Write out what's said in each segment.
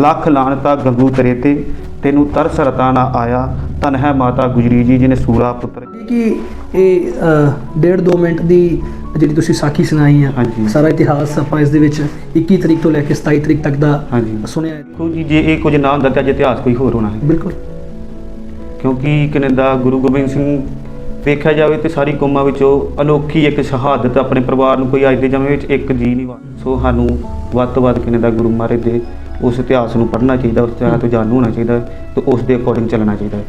ਲੱਖ ਲਾਣਤਾ ਗੰਗੂ ਤੇਰੇ ਤੇ ਤੈਨੂੰ ਤਰਸ ਰਤਾ ਨਾ ਆਇਆ ਤਨ ਹੈ ਮਾਤਾ ਗੁਜਰੀ ਜੀ ਜਿਹਨੇ ਸੂਰਾ ਪੁੱਤਰ ਕਿ ਇਹ ਡੇਢ ਦੋ ਮਿੰਟ ਦੀ ਜਿਹੜੀ ਤੁਸੀਂ ਸਾਖੀ ਸੁਣਾਈ ਆ। ਸਾਰਾ ਇਤਿਹਾਸ ਆਪਾਂ ਇਸ ਦੇ ਵਿੱਚ 21 ਤਰੀਕ ਤੋਂ ਲੈ ਕੇ 27 ਤਰੀਕ ਤੱਕ ਦਾ ਸੁਣਿਆ। ਦੇਖੋ ਜੀ ਜੇ ਇਹ ਕੁਝ ਨਾ ਹੁੰਦਾ ਤਾਂ ਇਤਿਹਾਸ ਕੋਈ ਹੋਰ ਹੋਣਾ ਹੈ ਬਿਲਕੁਲ ਕਿਉਂਕਿ ਕਨੇਡਾ ਗੁਰੂ ਗੋਬਿੰਦ ਸਿੰਘ ਵੇਖਿਆ ਜਾਵੇ ਤੇ ਸਾਰੀ ਕੌਮਾਂ ਵਿੱਚੋਂ ਅਨੋਖੀ ਇੱਕ ਸ਼ਹਾਦਤ ਆਪਣੇ ਪਰਿਵਾਰ ਨੂੰ ਕੋਈ ਅੱਜ ਦੇ ਸਮੇਂ ਵਿੱਚ ਇੱਕ ਜੀ ਨਹੀਂ ਵਾ ਸੋ ਸਾਨੂੰ ਵੱਧ ਤੋਂ ਵੱਧ ਕਨੇਡਾ ਗੁਰੂ ਮਹਾਰਾਜ ਦੇ ਉਸ ਇਤਿਹਾਸ ਨੂੰ ਪੜ੍ਹਨਾ ਚਾਹੀਦਾ, ਉਸ ਇਤਿਹਾਸ ਤੋਂ ਜਾਣੂ ਹੋਣਾ ਚਾਹੀਦਾ ਤੇ ਉਸ ਦੇ ਅਕੋਰਡਿੰਗ ਚੱਲਣਾ ਚਾਹੀਦਾ। ਹੈ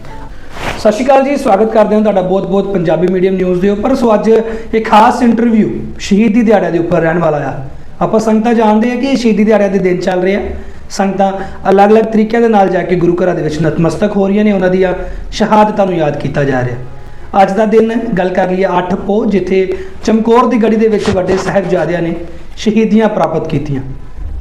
ਸਤਿ ਸ਼੍ਰੀ ਅਕਾਲ ਜੀ, ਸਵਾਗਤ ਕਰਦੇ ਹਾਂ ਤੁਹਾਡਾ ਬਹੁਤ-ਬਹੁਤ ਪੰਜਾਬੀ ਮੀਡੀਅਮ ਨਿਊਜ਼ ਦੇ ਉੱਪਰ। ਸੋ ਅੱਜ ਇੱਕ ਖਾਸ ਇੰਟਰਵਿਊ ਸ਼ਹੀਦੀ ਦਿਹਾੜੇ ਦੇ ਉੱਪਰ ਰਹਿਣ ਵਾਲਾ ਆ। ਆਪਾਂ ਸੰਗਤਾਂ ਜਾਣਦੇ ਹਾਂ ਕਿ ਸ਼ਹੀਦੀ ਦਿਹਾੜੇ ਦੇ ਦਿਨ ਚੱਲ ਰਹੇ ਆ। ਸੰਗਤਾਂ ਅਲੱਗ-ਅਲੱਗ ਤਰੀਕਿਆਂ ਦੇ ਨਾਲ ਜਾ ਕੇ ਗੁਰੂ ਘਰਾਂ ਦੇ ਵਿੱਚ ਨਤਮਸਤਕ ਹੋ ਰਹੀਆਂ ਨੇ, ਉਹਨਾਂ ਦੀਆਂ ਸ਼ਹਾਦਤਾਂ ਨੂੰ ਯਾਦ ਕੀਤਾ ਜਾ ਰਿਹਾ। ਅੱਜ ਦਾ ਦਿਨ ਗੱਲ ਕਰ ਲਈਏ 8 ਪੋ ਜਿੱਥੇ ਚਮਕੌਰ ਦੀ ਗੜੀ ਦੇ ਵਿੱਚ ਵੱਡੇ ਸਾਹਿਬਜ਼ਾਦਿਆਂ ਨੇ ਸ਼ਹੀਦੀਆਂ ਪ੍ਰਾਪਤ ਕੀਤੀਆਂ।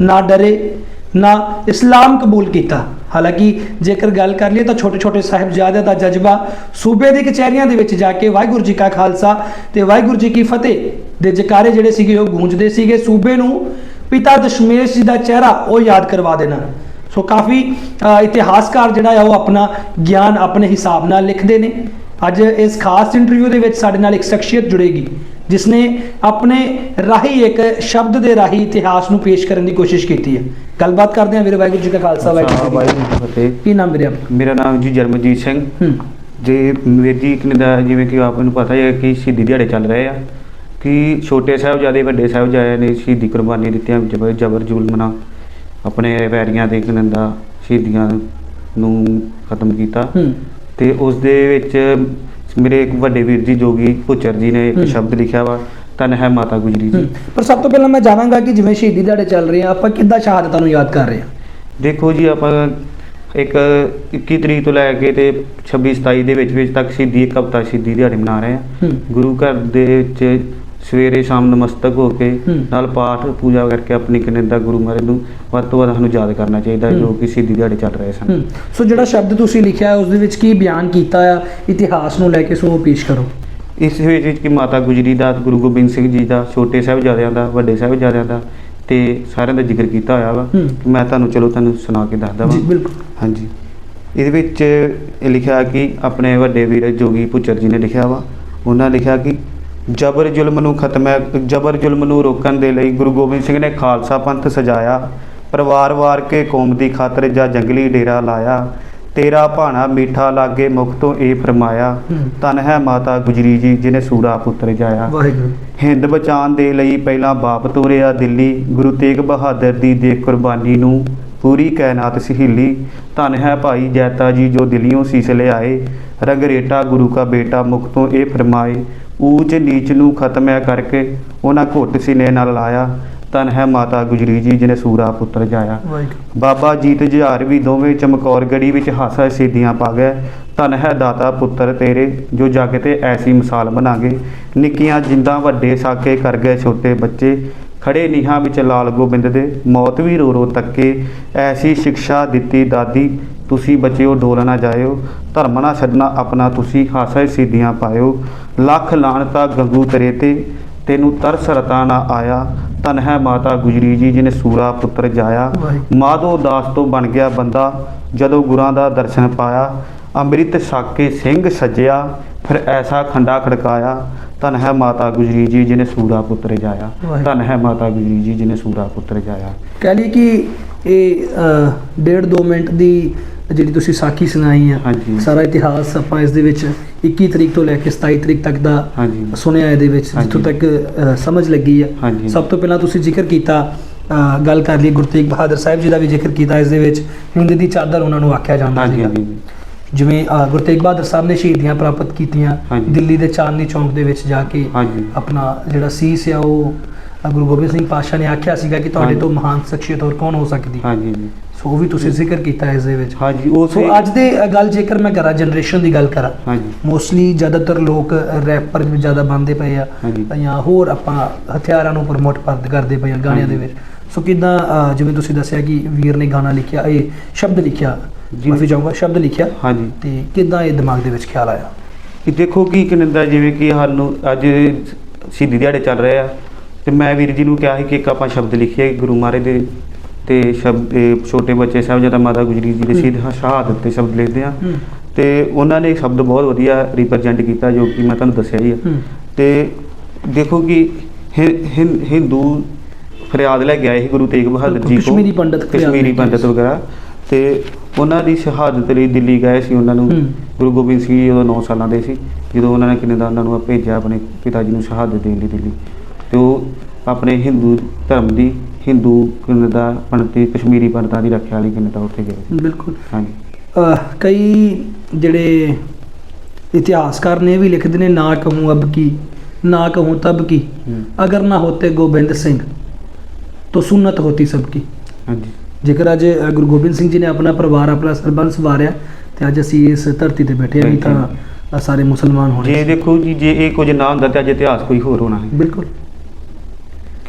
ਨਾ ਡਰੇ ਨਾ ਇਸਲਾਮ ਕਬੂਲ ਕੀਤਾ। ਹਾਲਾਂਕਿ ਜੇਕਰ ਗੱਲ ਕਰ ਲਈਏ ਤਾਂ ਛੋਟੇ ਛੋਟੇ ਸਾਹਿਬਜ਼ਾਦਿਆਂ ਦਾ ਜਜ਼ਬਾ ਸੂਬੇ ਦੀ ਕਚਹਿਰੀਆਂ ਦੇ ਵਿੱਚ ਜਾ ਕੇ ਵਾਹਿਗੁਰੂ ਜੀ ਕਾ ਖਾਲਸਾ ਤੇ ਵਾਹਿਗੁਰੂ ਜੀ ਕੀ ਫਤਿਹ ਦੇ ਜਕਾਰੇ ਜਿਹੜੇ ਸੀਗੇ ਉਹ ਗੂੰਜਦੇ ਸੀਗੇ। ਸੂਬੇ ਨੂੰ ਪਿਤਾ ਦਸ਼ਮੇਸ਼ ਜੀ ਦਾ ਚਿਹਰਾ ਉਹ ਯਾਦ ਕਰਵਾ ਦੇਣਾ। ਸੋ ਕਾਫੀ ਇਤਿਹਾਸਕਾਰ ਜਿਹੜਾ ਆ ਉਹ ਆਪਣਾ ਗਿਆਨ ਆਪਣੇ ਹਿਸਾਬ ਨਾਲ ਲਿਖਦੇ ਨੇ। ਅੱਜ ਇਸ ਖਾਸ ਇੰਟਰਵਿਊ ਦੇ ਵਿੱਚ ਸਾਡੇ ਨਾਲ ਇੱਕ ਸ਼ਖਸੀਅਤ ਜੁੜੇਗੀ। ਜਿਸ ਨੇ ਆਪਣੇ ਰਾਹੀਂ ਇੱਕ ਸ਼ਬਦ ਦੇ ਰਾਹੀਂ ਇਤਿਹਾਸ ਨੂੰ ਪੇਸ਼ ਕਰਨ ਦੀ ਕੋਸ਼ਿਸ਼ ਕੀਤੀ ਹੈ। ਗੱਲਬਾਤ ਕਰਦੇ ਹਾਂ ਵੀਰੇ ਵਾਹਿਗੁਰੂ ਜੀ ਕਾ ਖਾਲਸਾ ਵਾਹਿਗੁਰੂ ਜੀ ਕੀ ਫਤਿਹ। ਨਾਮ ਵੀਰੇ ਆਪਣਾ? ਮੇਰਾ ਨਾਮ ਜੀ ਜਰਮਜੀਤ ਸਿੰਘ। ਜੇ ਵੀਰ ਜੀ ਕਨੇਡਾ ਜਿਵੇਂ ਕਿ ਆਪ ਨੂੰ ਪਤਾ ਹੀ ਕਿ ਸ਼ਹੀਦੀ ਦਿਹਾੜੇ ਚੱਲ ਰਹੇ ਆ ਕਿ ਛੋਟੇ ਸਾਹਿਬਜ਼ਾਦੇ ਵੱਡੇ ਸਾਹਿਬਜ਼ਾਦਿਆਂ ਨੇ ਸ਼ਹੀਦੀ ਕੁਰਬਾਨੀ ਦਿੱਤੀਆਂ ਜਬਰ ਜਬਰ ਜ਼ੁਲਮ ਨਾਲ ਆਪਣੇ ਵੈਰੀਆਂ ਦੇ ਕਨੰਦਾ ਸ਼ਹੀਦੀਆਂ ਨੂੰ ਖਤਮ ਕੀਤਾ। ਤੇ ਉਸ ਦੇ ਵਿੱਚ ਮੇਰੇ ਇੱਕ ਵੱਡੇ ਵੀਰ ਜੀ ਜੋਗੀ ਪੁੱਚਰ ਜੀ ਨੇ ਇੱਕ। ਸ਼ਬਦ ਲਿਖਿਆ ਵਾ ਤਨ ਹੈ ਮਾਤਾ ਗੁਜਰੀ। ਜੀ ਪਰ ਸਭ ਤੋਂ ਪਹਿਲਾਂ ਮੈਂ ਜਾਣਾਂਗਾ ਕਿ ਜਿਵੇਂ ਸ਼ਹੀਦੀ ਦਿਹਾੜੇ ਚੱਲ ਰਹੇ ਆ ਆਪਾਂ ਕਿੱਦਾਂ ਸ਼ਹਾਦਤਾਂ ਨੂੰ ਯਾਦ ਕਰ ਰਹੇ ਹਾਂ ਦੇਖੋ ਜੀ ਆਪਾਂ ਇੱਕ 21 ਤਰੀਕ ਤੋਂ ਲੈ ਕੇ ਤੇ 26 27 ਦੇ ਵਿੱਚ ਵਿੱਚ ਤੱਕ ਸ਼ਹੀਦੀ ਇੱਕ ਹਫ਼ਤਾ ਸ਼ਹੀਦੀ ਦਿਹਾੜੇ ਮਨਾ ਰਹੇ ਆ ਗੁਰੂ ਘਰ ਦੇ ਵਿੱਚ ਸਵੇਰੇ ਸ਼ਾਮ ਨਮਸਤਕ ਹੋ ਕੇ। ਨਾਲ ਪਾਠ ਪੂਜਾ ਕਰਕੇ ਆਪਣੀ ਕਨੇਡਾ ਗੁਰੂ ਮਹਾਰਾਜ ਨੂੰ ਵੱਧ ਤੋਂ ਵੱਧ ਸਾਨੂੰ ਯਾਦ ਕਰਨਾ ਚਾਹੀਦਾ ਜੋ। ਕਿ ਸ਼ਹੀਦੀ ਦਿਹਾੜੇ ਚੱਲ ਰਹੇ ਸਨ। ਸੋ ਜਿਹੜਾ ਸ਼ਬਦ ਤੁਸੀਂ ਲਿਖਿਆ ਉਸ ਦੇ ਵਿੱਚ ਕੀ ਬਿਆਨ ਕੀਤਾ ਆ? ਇਤਿਹਾਸ ਨੂੰ ਲੈ ਕੇ ਸੋ ਪੇਸ਼ ਕਰੋ। ਇਸ ਵਿੱਚ ਕਿ ਮਾਤਾ ਗੁਜਰੀ ਦਾ ਗੁਰੂ ਗੋਬਿੰਦ ਸਿੰਘ ਜੀ ਦਾ ਛੋਟੇ ਸਾਹਿਬਜ਼ਾਦਿਆਂ ਦਾ ਵੱਡੇ ਸਾਹਿਬਜ਼ਾਦਿਆਂ ਦਾ ਤੇ ਸਾਰਿਆਂ ਦਾ ਜ਼ਿਕਰ ਕੀਤਾ ਹੋਇਆ ਵਾ। ਮੈਂ ਤੁਹਾਨੂੰ ਚਲੋ ਤੁਹਾਨੂੰ ਸੁਣਾ ਕੇ ਦੱਸਦਾ ਜੀ ਵਾਂ ਬਿਲਕੁਲ। ਹਾਂਜੀ। ਇਹਦੇ ਵਿੱਚ ਲਿਖਿਆ ਕਿ ਆਪਣੇ ਵੱਡੇ ਵੀਰ ਜੋਗੀ ਪੁੱਚਰ ਜੀ ਨੇ ਲਿਖਿਆ ਵਾ। ਉਹਨਾਂ ਲਿਖਿਆ ਕਿ ਜਬਰ ਜ਼ੁਲਮ ਨੂੰ ਖਤਮ ਹੈ ਜਬਰ ਜ਼ੁਲਮ ਨੂੰ ਰੋਕਣ ਦੇ ਲਈ ਗੁਰੂ ਗੋਬਿੰਦ ਸਿੰਘ ਨੇ ਖਾਲਸਾ ਪੰਥ ਸਜਾਇਆ ਪਰਿਵਾਰ ਵਾਰ ਕੇ ਕੌਮ ਦੀ ਖਾਤਰ ਜਾਂ ਜੰਗਲੀ ਡੇਰਾ ਲਾਇਆ ਤੇਰਾ ਭਾਣਾ ਮੀਠਾ ਲਾਗੇ ਮੁਖ ਤੋਂ ਇਹ ਫਰਮਾਇਆ। ਤਨ ਹੈ ਮਾਤਾ ਗੁਜਰੀ ਜੀ ਜਿਹਨੇ ਸੂਰਾ ਪੁੱਤਰ ਜਾਇਆ ਵਾਹਿਗੁਰੂ ਹਿੰਦ ਬਚਾਉਣ ਦੇ ਲਈ ਪਹਿਲਾਂ ਬਾਪ ਤੋਰਿਆ ਦਿੱਲੀ ਗੁਰੂ ਤੇਗ ਬਹਾਦਰ ਦੀ ਦੇ ਕੁਰਬਾਨੀ ਨੂੰ ਪੂਰੀ ਕਾਇਨਾਤ ਸਹੀਲੀ ਧਨ ਹੈ ਭਾਈ ਜੈਤਾ ਜੀ ਜੋ ਦਿੱਲੀੋਂ ਸੀਸ ਲਿਆਏ ਰੰਗਰੇਟਾ ਗੁਰੂ ਕਾ ਬੇਟਾ ਮੁਖ ਤੋਂ ਇਹ ਫਰਮਾਏ ਊਚ ਨੀਚ ਨੂੰ ਖਤਮ ਹੈ ਕਰਕੇ ਉਹਨਾਂ ਘੁੱਟ ਸੀਨੇ ਨਾਲ ਲਾਇਆ। ਧਨ ਹੈ ਮਾਤਾ ਗੁਜਰੀ ਜੀ ਜਿਹਨੇ ਸੂਰਾ ਪੁੱਤਰ ਜਾਇਆ। ਬਾਬਾ ਜੀਤ ਜੁਝਾਰ ਵੀ ਦੋਵੇਂ ਚਮਕੌਰ ਗੜੀ ਵਿੱਚ ਹਾਸਾ ਸਿੱਧੀਆਂ ਪਾ ਗਏ। ਧਨ ਹੈ ਦਾਤਾ ਪੁੱਤਰ ਤੇਰੇ ਜੋ ਜਗ ਤੇ ਐਸੀ ਮਿਸਾਲ ਬਣਾਗੇ। ਨਿੱਕੀਆਂ ਜਿੰਦਾਂ ਵੱਡੇ ਸਾਕੇ ਕਰ ਗਏ ਛੋਟੇ ਬੱਚੇ। ਖੜੇ ਨੀਹਾਂ ਵਿੱਚ ਲਾਲ ਗੋਬਿੰਦ ਦੇ ਮੌਤ ਵੀ ਰੋ ਰੋ ਤੱਕੇ। ਐਸੀ ਸਿੱਖਿਆ ਦਿੱਤੀ ਦਾਦੀ ਤੁਸੀਂ ਬੱਚਿਓ ਡੋਲ ਨਾ ਜਾਇਓ। ਧਰਮ ਨਾ ਛੱਡਣਾ ਆਪਣਾ ਤੁਸੀਂ ਹਾਸਾ ਸਿੱਧੀਆਂ ਪਾਇਓ। ਲੱਖ ਲਾਣਤਾ ਗੰਗੂ ਤੇਰੇ ਤੇ ਤੈਨੂੰ ਤਰਸ ਰਤਾ ਨਾ ਆਇਆ। ਧਨ ਹੈ ਮਾਤਾ ਗੁਜਰੀ ਜੀ ਜਿਹਨੇ ਸੂਰਾ ਪੁੱਤਰ ਜਾਇਆ। ਮਾਧੋ ਦਾਸ ਤੋਂ ਬਣ ਗਿਆ ਬੰਦਾ ਜਦੋਂ ਗੁਰਾਂ ਦਾ ਦਰਸ਼ਨ ਪਾਇਆ। ਅੰਮ੍ਰਿਤ ਸਾਕੇ ਸਿੰਘ ਸਜਿਆ ਫਿਰ ਐਸਾ ਖੰਡਾ ਖੜਕਾਇਆ। ਧਨ ਹੈ ਮਾਤਾ ਗੁਜਰੀ ਜੀ ਜਿਹਨੇ ਸੂਰਾ ਪੁੱਤਰ ਜਾਇਆ। ਧਨ ਹੈ ਮਾਤਾ ਗੁਜਰੀ ਜੀ ਜਿਹਨੇ ਸੂਰਾ ਪੁੱਤਰ ਜਾਇਆ। ਕਹਿ ਲਈ ਕਿ ਇਹ ਡੇਢ ਦੋ ਮਿੰਟ ਦੀ ਜਿਹੜੀ ਤੁਸੀਂ ਸਾਖੀ ਸੁਣਾਈ ਆ। ਸਾਰਾ ਇਤਿਹਾਸ ਆਪਾਂ ਇਸ ਦੇ ਵਿੱਚ 21 ਤਰੀਕ ਤੋਂ ਲੈ ਕੇ 27 ਤਰੀਕ ਤੱਕ ਦਾ ਸੁਣਿਆ ਇਹਦੇ ਵਿੱਚ ਜਿੱਥੋਂ। ਤੱਕ ਸਮਝ ਲੱਗੀ ਆ। ਸਭ ਤੋਂ ਪਹਿਲਾਂ ਤੁਸੀਂ ਜ਼ਿਕਰ ਕੀਤਾ ਗੱਲ ਕਰ ਲਈ ਗੁਰੂ ਤੇਗ ਬਹਾਦਰ ਸਾਹਿਬ ਜੀ ਦਾ ਵੀ ਜ਼ਿਕਰ ਕੀਤਾ ਇਸ ਦੇ ਵਿੱਚ ਹਿੰਦ ਦੀ ਚਾਦਰ ਉਹਨਾਂ ਨੂੰ ਆਖਿਆ ਜਾਂਦਾ ਹਾਂਜੀ ਜਿਵੇਂ ਗੁਰੂ ਤੇਗ ਬਹਾਦਰ ਸਾਹਿਬ ਨੇ ਸ਼ਹੀਦੀਆਂ ਪ੍ਰਾਪਤ ਕੀਤੀਆਂ। ਦਿੱਲੀ ਦੇ ਚਾਂਦਨੀ ਚੌਂਕ ਦੇ ਵਿੱਚ ਜਾ ਕੇ ਆਪਣਾ ਜਿਹੜਾ ਸੀਸ ਆ ਉਹ ਗੁਰੂ ਗੋਬਿੰਦ ਸਿੰਘ ਪਾਤਸ਼ਾਹ ਨੇ ਆਖਿਆ ਸੀਗਾ ਕਿ ਤੁਹਾਡੇ। ਤੋਂ ਮਹਾਨ ਸ਼ਖਸੀਅਤ ਹੋਰ ਕੌਣ ਹੋ ਸਕਦੀ? ਹਾਂਜੀ ਜੀ ਸੋ ਉਹ ਵੀ ਤੁਸੀਂ ਜ਼ਿਕਰ ਕੀਤਾ ਇਸ ਦੇ ਵਿੱਚ। ਹਾਂਜੀ ਉਹ ਸੋ ਅੱਜ ਦੇ ਗੱਲ ਜੇਕਰ ਮੈਂ ਕਰਾਂ ਜਨਰੇਸ਼ਨ ਦੀ ਗੱਲ ਕਰਾਂ ਹਾਂਜੀ। ਮੋਸਟਲੀ ਜ਼ਿਆਦਾਤਰ ਲੋਕ ਰੈਪਰ ਵੀ ਜ਼ਿਆਦਾ ਬੰਦੇ ਪਏ ਆ। ਜਾਂ ਹੋਰ ਆਪਾਂ ਹਥਿਆਰਾਂ ਨੂੰ ਪ੍ਰਮੋਟ ਕਰਦੇ ਪਏ ਆ ਗਾਣਿਆਂ ਦੇ। ਵਿੱਚ। ਸੋ ਕਿਦਾਂ ਜਿਵੇਂ ਤੁਸੀਂ ਦੱਸਿਆ ਕਿ ਵੀਰ ਨੇ ਗਾਣਾ ਲਿਖਿਆ ਇਹ ਸ਼ਬਦ ਲਿਖਿਆ ਜੀ। ਮਾਫੀ ਚਾਹੂੰਗਾ ਸ਼ਬਦ ਲਿਖਿਆ। ਹਾਂਜੀ। ਤੇ ਕਿਦਾਂ ਇਹ ਦਿਮਾਗ ਦੇ ਵਿੱਚ ਖਿਆਲ ਆਇਆ? ਕਿ ਦੇਖੋ ਕੀ ਕਨੰਦਾ ਜਿਵੇਂ ਕਿ ਸਾਨੂੰ ਅੱਜ ਸ਼ਹੀਦੀ ਦਿਹਾੜੇ ਚੱਲ ਰਹੇ ਆ। ਤੇ ਮੈਂ ਵੀਰ ਜੀ ਨੂੰ ਕਿਹਾ ਸੀ ਕਿ ਇੱਕ ਆਪਾਂ ਸ਼ਬਦ ਲਿਖੀਏ ਗੁਰੂ ਮਹਾਰਾਜ ਦੇ ਤੇ ਸ਼ਬਦ ਇਹ ਛੋਟੇ ਬੱਚੇ ਸਾਹਿਬਜ਼ਾਦਾ ਮਾਤਾ ਗੁਜਰੀ ਜੀ ਦੇ। ਸ਼ਹੀਦ ਸ਼ਹਾਦਤ ਤੇ ਸ਼ਬਦ ਲਿਖਦੇ ਆ। ਤੇ ਉਹਨਾਂ ਨੇ ਸ਼ਬਦ ਬਹੁਤ ਵਧੀਆ ਰਿਪਰੈਜ਼ੈਂਟ ਕੀਤਾ ਜੋ ਕਿ ਮੈਂ ਤੁਹਾਨੂੰ ਦੱਸਿਆ ਹੀ ਆ। ਤੇ ਦੇਖੋ ਕਿ ਹਿੰਦੂ ਫਰਿਆਦ ਲੈ ਗਿਆ ਇਹ ਗੁਰੂ ਤੇਗ ਬਹਾਦਰ ਜੀ ਕੋਲ। ਕਸ਼ਮੀਰੀ ਪੰਡਤ ਕਸ਼ਮੀਰੀ ਕੇ ਆਏ ਪੰਡਤ ਸੀ। ਵਗੈਰਾ। ਤੇ ਉਹਨਾਂ ਦੀ ਸ਼ਹਾਦਤ ਲਈ ਦਿੱਲੀ ਗਏ ਸੀ ਉਹਨਾਂ ਨੂੰ। ਗੁਰੂ ਗੋਬਿੰਦ ਸਿੰਘ ਜੀ ਜਦੋਂ 9 ਸਾਲਾਂ ਦੇ ਸੀ। ਜਦੋਂ ਉਹਨਾਂ ਨੇ ਕਿੰਨੇ ਦਾ ਉਹਨਾਂ ਨੂੰ ਭੇਜਿਆ ਆਪਣੇ ਪਿਤਾ ਜੀ ਨੂੰ ਸ਼ਹਾਦਤ ਦੇਣ ਲਈ ਦਿੱਲੀ। ਤੇ ਉਹ ਆਪਣੇ ਹਿੰਦੂ ਧਰਮ ਦੀ ਹਿੰਦੂ ਕਿੰਨੇ ਦਾ ਪੰਡਤੀ ਕਸ਼ਮੀਰੀ ਪੰਡਤਾਂ ਦੀ ਰੱਖਿਆ ਲਈ ਕਿੰਨੇ ਦਾ ਉੱਥੇ ਗਏ। ਸੀ। ਬਿਲਕੁਲ। ਹਾਂਜੀ। ਅਹ ਕਈ ਜਿਹੜੇ ਇਤਿਹਾਸਕਾਰ ਨੇ ਇਹ ਵੀ ਲਿਖਦੇ ਨੇ ਨਾ ਕਹੂੰ ਅਬ ਕੀ ਨਾ ਕਹੂੰ ਤਬ ਕੀ। ਹੂੰ। ਅਗਰ ਨਾ ਹੋਤੇ ਗੋਬਿੰਦ ਸਿੰਘ ਤਾਂ ਸੁਨਤ ਹੋਤੀ ਸਭ ਕੀ। ਹਾਂਜੀ। ਜੇਕਰ ਅੱਜ ਅ, ਗੁਰੂ ਗੋਬਿੰਦ ਸਿੰਘ ਜੀ ਨੇ ਆਪਣਾ ਪਰਿਵਾਰ ਆਪਣਾ ਸਰਬੰਸ ਵਾਰਿਆ ਤੇ ਅੱਜ ਅਸੀਂ ਇਸ ਧਰਤੀ ਤੇ ਬੈਠੇ ਹਾਂ ਨਹੀਂ ਤਾਂ ਅ, ਸਾਰੇ ਮੁਸਲਮਾਨ ਹੋਣੇ ਜੇ ਦੇਖੋ ਜੀ ਜੇ ਇਹ ਕੁਝ ਨਾ ਹੁੰਦਾ ਤੇ ਅੱਜ ਇਤਿਹਾਸ ਕੋਈ ਹੋਰ ਹੋਣਾ ਹੈ। ਬਿਲਕੁਲ।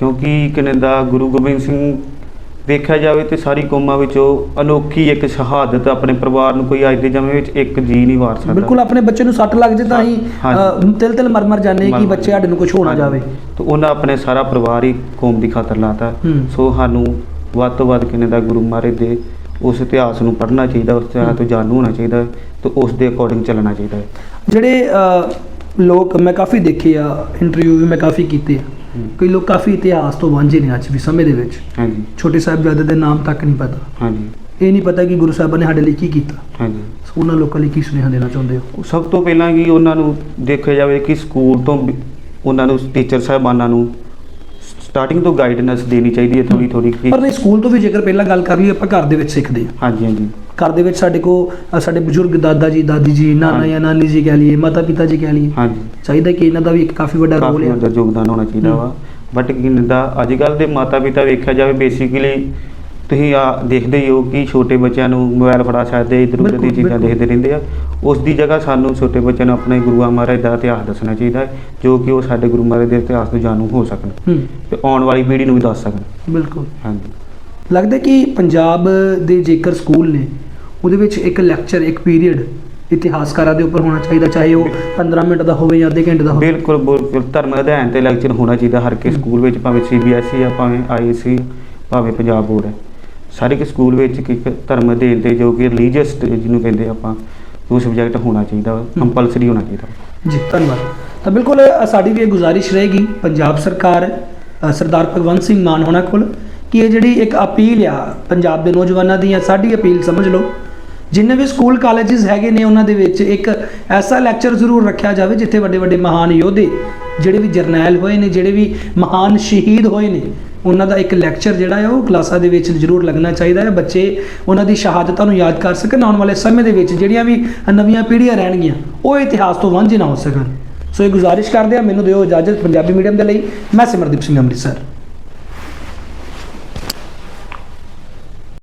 ਕਿਉਂਕਿ ਕਿਨੇ ਦਾ ਗੁਰੂ ਗੋਬਿੰਦ ਸਿੰਘ ਵੇਖਿਆ ਜਾਵੇ ਤੇ ਸਾਰੀ ਕੌਮਾਂ ਵਿੱਚੋਂ ਅਨੋਖੀ ਇੱਕ ਸ਼ਹਾਦਤ ਆਪਣੇ ਪਰਿਵਾਰ ਨੂੰ ਕੋਈ ਅੱਜ ਦੇ ਸਮੇਂ ਵਿੱਚ ਇੱਕ ਜੀ ਨਹੀਂ ਵਾਰ ਸਕਦਾ ਬਿਲਕੁਲ ਆਪਣੇ ਬੱਚੇ ਨੂੰ ਸੱਟ ਲੱਗ ਜੇ ਤਾਂ ਹੀ। ਤਿਲ ਤਿਲ ਮਰ ਮਰ ਜਾਣੇ ਕਿ ਬੱਚੇ ਸਾਡੇ ਨੂੰ ਕੁਝ ਹੋਣਾ। ਜਾਵੇ ਤੇ ਉਹਨਾਂ ਆਪਣੇ ਸਾਰਾ ਪਰਿਵਾਰ ਹੀ ਕੌਮ ਦੀ ਖਾਤਰ ਲਾਤਾ। ਸੋ ਸਾਨੂੰ ਵੱਧ ਤੋਂ ਵੱਧ ਕਿਨੇ ਦਾ ਗੁਰੂ ਮਹਾਰਾਜ ਦੇ ਉਸ ਇਤਿਹਾਸ ਨੂੰ ਪੜ੍ਹਨਾ ਚਾਹੀਦਾ ਉਸ ਇਤਿਹਾਸ ਤੋਂ ਜਾਣੂ ਹੋਣਾ ਚਾਹੀਦਾ ਤੇ ਉਸ ਦੇ ਅਕੋਰਡਿੰਗ ਚੱਲਣਾ ਚਾਹੀਦਾ ਜਿਹੜੇ ਲੋਕ ਮੈਂ ਕਾਫੀ ਦੇਖੇ ਆ ਇੰਟਰਵਿਊ ਵੀ ਮੈਂ ਕਾਫੀ ਕੀਤੇ ਆ। ਕਈ ਲੋਕ ਕਾਫੀ ਇਤਿਹਾਸ ਤੋਂ ਵਾਂਝੇ ਨੇ ਅੱਜ ਵੀ ਸਮੇਂ ਦੇ ਵਿੱਚ। ਹਾਂਜੀ। ਛੋਟੇ ਸਾਹਿਬਜ਼ਾਦੇ ਦੇ ਨਾਮ ਤੱਕ ਨਹੀਂ ਪਤਾ। ਹਾਂਜੀ। ਇਹ ਨਹੀਂ ਪਤਾ ਕਿ ਗੁਰੂ ਸਾਹਿਬਾਂ ਨੇ ਸਾਡੇ ਲਈ ਕੀ ਕੀਤਾ। ਹਾਂਜੀ। ਸੋ ਉਹਨਾਂ ਲੋਕਾਂ ਲਈ ਕੀ ਸੁਨੇਹਾ ਦੇਣਾ ਚਾਹੁੰਦੇ ਹੋ? ਸਭ ਤੋਂ ਪਹਿਲਾਂ ਕਿ ਉਹਨਾਂ ਨੂੰ ਦੇਖਿਆ ਜਾਵੇ ਕਿ ਸਕੂਲ ਤੋਂ ਵੀ ਉਹਨਾਂ ਨੂੰ ਟੀਚਰ ਸਾਹਿਬਾਨਾਂ ਨੂੰ ਸਟਾਰਟਿੰਗ ਤੋਂ ਗਾਈਡਨੈਸ ਦੇਣੀ ਚਾਹੀਦੀ ਹੈ ਥੋੜੀ ਥੋੜੀ ਪਰ ਨਹੀਂ ਸਕੂਲ ਤੋਂ ਵੀ ਜੇਕਰ ਪਹਿਲਾਂ ਗੱਲ ਕਰ ਲਈਏ ਆਪਾਂ ਘਰ ਦੇ ਵਿੱਚ ਸਿੱਖਦੇ ਹਾਂ। ਹਾਂਜੀ ਹਾਂਜੀ। ਘਰ ਦੇ ਵਿੱਚ ਸਾਡੇ ਕੋ ਸਾਡੇ ਬਜ਼ੁਰਗ ਦਾਦਾ ਜੀ ਦਾਦੀ ਜੀ ਨਾਨਾ। ਜਾਂ ਨਾਨੀ ਜੀ ਕਹਿ ਲਈਏ ਮਾਤਾ ਪਿਤਾ ਜੀ ਕਹਿ ਲਈਏ ਹਾਂਜੀ। ਚਾਹੀਦਾ ਕਿ ਇਹਨਾਂ ਦਾ ਵੀ ਇੱਕ ਕਾਫੀ ਵੱਡਾ ਰੋਲ ਕਾਫੀ ਹੈ ਵੱਡਾ ਯੋਗਦਾਨ ਹੋਣਾ ਚਾਹੀਦਾ। ਵਾ। ਬਟ ਦਾ ਅੱਜ ਕੱਲ ਦੇ ਮਾਤਾ ਪਿਤਾ ਵੇਖਿਆ ਜਾਵੇ ਬੇਸਿਕਲੀ ਤੁਸੀਂ ਆ ਦੇਖਦੇ ਹੀ ਹੋ ਕਿ ਛੋਟੇ ਬੱਚਿਆਂ ਨੂੰ ਮੋਬਾਈਲ ਫੜਾ ਛੱਡਦੇ ਇਧਰ ਉਧਰ ਦੀ ਬਿਲਕੁਲ, ਚੀਜ਼ਾਂ ਬਿਲਕੁਲ। ਦੇਖਦੇ ਰਹਿੰਦੇ ਆ। ਉਸ ਦੀ ਜਗ੍ਹਾ ਸਾਨੂੰ ਛੋਟੇ ਬੱਚਿਆਂ ਨੂੰ ਆਪਣੇ ਗੁਰੂਆਂ ਮਹਾਰਾਜ ਦਾ ਇਤਿਹਾਸ ਦੱਸਣਾ ਚਾਹੀਦਾ ਹੈ ਜੋ ਕਿ ਉਹ ਸਾਡੇ ਗੁਰੂ ਮਹਾਰਾਜ ਦੇ ਇਤਿਹਾਸ ਤੋਂ ਜਾਣੂ ਹੋ ਸਕਣ। ਹੂੰ। ਤੇ ਆਉਣ ਵਾਲੀ ਪੀੜ੍ਹੀ ਨੂੰ ਵੀ ਦੱਸ ਸਕਣ। ਬਿਲਕੁਲ। ਹਾਂਜੀ। ਲੱਗਦਾ ਕਿ ਪੰਜਾਬ ਦੇ ਜੇਕਰ ਸਕੂਲ ਨੇ ਉਹਦੇ ਵਿੱਚ ਇੱਕ ਲੈਕਚਰ ਇੱਕ ਪੀਰੀਅਡ ਇਤਿਹਾਸਕਾਰਾਂ ਦੇ ਉੱਪਰ ਹੋਣਾ ਚਾਹੀਦਾ ਚਾਹੇ ਉਹ 15 ਮਿੰਟ ਦਾ ਹੋਵੇ ਜਾਂ ਅੱਧੇ ਘੰਟੇ ਦਾ ਹੋਵੇ। ਬਿਲਕੁਲ ਬਿਲਕੁਲ। ਧਰਮ ਅਧਿਐਨ ਤੇ ਲੈਕਚਰ ਹੋਣਾ ਚਾਹੀਦਾ ਹਰ ਕੇ ਸਕੂਲ ਵਿੱਚ ਭਾਵੇਂ ਸੀਬੀਐਸਈ ਆ ਭਾਵੇਂ ਆਈਐਸਸੀ ਭਾਵੇਂ ਪੰਜਾਬ ਬੋਰਡ ਹੈ। ਸਾਰੇ ਕੇ ਸਕੂਲ ਵਿੱਚ ਇੱਕ ਇੱਕ ਧਰਮ ਅਧਿਐਨ ਤੇ ਜੋ ਕਿ ਰਿਲੀਜੀਅਸ ਜਿਹਨੂੰ ਕਹਿੰਦੇ ਆਪਾਂ ਉਹ ਸਬਜੈਕਟ ਹੋਣਾ ਚਾਹੀਦਾ ਕੰਪਲਸਰੀ ਹੋਣਾ ਚਾਹੀਦਾ। ਜੀ ਧੰਨਵਾਦ। ਤਾਂ ਬਿਲਕੁਲ ਸਾਡੀ ਵੀ ਇਹ ਗੁਜ਼ਾਰਿਸ਼ ਰਹੇਗੀ। ਪੰਜਾਬ ਸਰਕਾਰ ਸਰਦਾਰ ਭਗਵੰਤ ਸਿੰਘ ਮਾਨ ਹੋਣਾ ਕੋਲ ਕਿ ਇਹ ਜਿਹੜੀ ਇੱਕ ਅਪੀਲ ਆ ਪੰਜਾਬ ਦੇ ਨੌਜਵਾਨਾਂ ਦੀ ਜਾਂ ਸਾਡੀ ਅਪੀਲ ਸਮਝ ਲਓ, ਜਿੰਨੇ ਵੀ ਸਕੂਲ ਕਾਲਜਸ ਹੈਗੇ ਨੇ ਉਹਨਾਂ ਦੇ ਵਿੱਚ ਇੱਕ ਐਸਾ ਲੈਕਚਰ ਜ਼ਰੂਰ ਰੱਖਿਆ ਜਾਵੇ ਜਿੱਥੇ ਵੱਡੇ ਵੱਡੇ ਮਹਾਨ ਯੋਧੇ, ਜਿਹੜੇ ਵੀ ਜਰਨੈਲ ਹੋਏ ਨੇ, ਜਿਹੜੇ ਵੀ ਮਹਾਨ ਸ਼ਹੀਦ ਹੋਏ ਨੇ, ਉਹਨਾਂ ਦਾ ਇੱਕ ਲੈਕਚਰ ਜਿਹੜਾ ਹੈ ਉਹ ਕਲਾਸਾਂ ਦੇ ਵਿੱਚ ਜ਼ਰੂਰ ਲੱਗਣਾ ਚਾਹੀਦਾ ਹੈ। ਬੱਚੇ ਉਹਨਾਂ ਦੀ ਸ਼ਹਾਦਤਾਂ ਨੂੰ ਯਾਦ ਕਰ ਸਕਣ, ਆਉਣ ਵਾਲੇ ਸਮੇਂ ਦੇ ਵਿੱਚ ਜਿਹੜੀਆਂ ਵੀ ਨਵੀਆਂ ਪੀੜ੍ਹੀਆਂ ਰਹਿਣਗੀਆਂ, ਉਹ ਇਤਿਹਾਸ ਤੋਂ ਵਾਂਝੇ ਨਾ ਹੋ ਸਕਣ। ਸੋ ਇਹ ਗੁਜ਼ਾਰਿਸ਼ ਕਰਦੇ ਆ ਮੈਨੂੰ ਦਿਓ ਇਜਾਜ਼ਤ ਪੰਜਾਬੀ ਮੀਡੀਅਮ ਦੇ ਲਈ। ਮੈਂ ਸਿਮਰਦੀਪ ਸਿੰਘ ਅੰਮ੍ਰਿਤਸਰ।